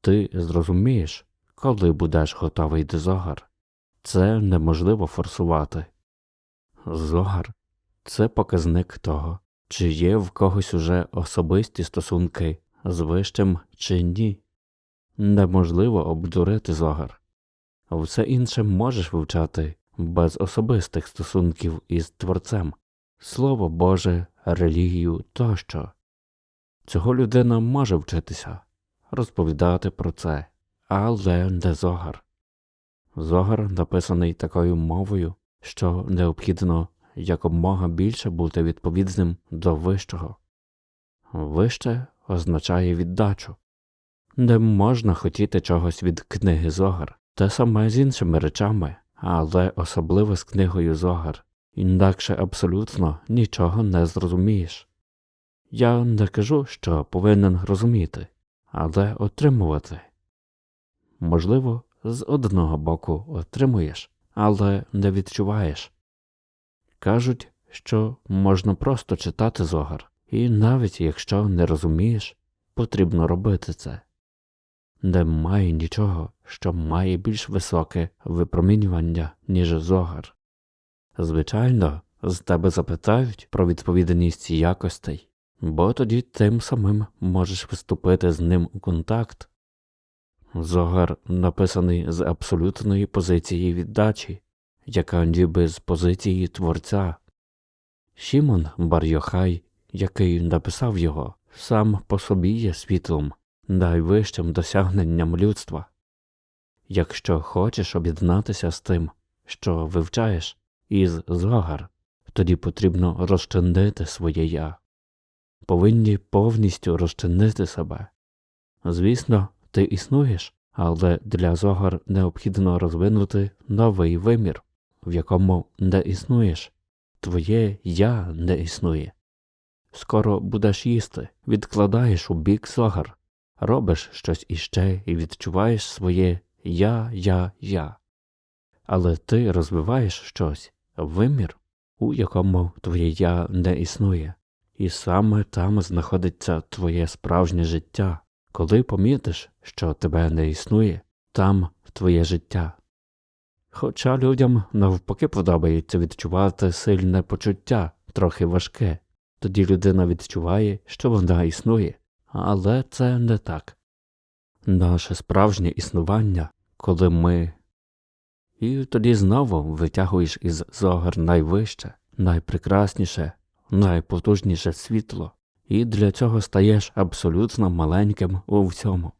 Ти зрозумієш, коли будеш готовий до зогар. Це неможливо форсувати. Зогар це показник того, чи є в когось уже особисті стосунки з вищим чи ні. Неможливо обдурити зогар. Все інше можеш вивчати без особистих стосунків із Творцем, Слово Боже, релігію тощо. Цього людина може вчитися, розповідати про це, але не зогар. Зогар написаний такою мовою, що необхідно якомога більше бути відповідним до вищого. Вище означає віддачу. Не можна хотіти чогось від книги Зогар, те саме з іншими речами, але особливо з книгою Зогар, інакше абсолютно нічого не зрозумієш. Я не кажу, що повинен розуміти, але отримувати. Можливо, з одного боку отримуєш, але не відчуваєш. Кажуть, що можна просто читати зогар, і навіть якщо не розумієш, потрібно робити це. Немає нічого, що має більш високе випромінювання, ніж зогар. Звичайно, з тебе запитають про відповідність якостей, бо тоді тим самим можеш вступити з ним у контакт. Зогар написаний з абсолютної позиції віддачі, яка ніби з позиції творця. Шімон Бар-Йохай, який написав його, сам по собі є світлом, найвищим досягненням людства. Якщо хочеш об'єднатися з тим, що вивчаєш, із зогар, тоді потрібно розчинити своє я. Повинні повністю розчинити себе. Звісно, ти існуєш, але для зогар необхідно розвинути новий вимір, в якому не існуєш. Твоє я не існує. Скоро будеш їсти, відкладаєш у бік зогар, робиш щось іще і відчуваєш своє я, я, я. Але ти розвиваєш щось, вимір, у якому твоє я не існує, і саме там знаходиться твоє справжнє життя. Коли помітиш, що тебе не існує, там твоє життя. Хоча людям навпаки подобається відчувати сильне почуття, трохи важке, тоді людина відчуває, що вона існує, але це не так. Наше справжнє існування, коли ми. І тоді знову витягуєш із зогар найвище, найпрекрасніше, найпотужніше світло, і для цього стаєш абсолютно маленьким у всьому.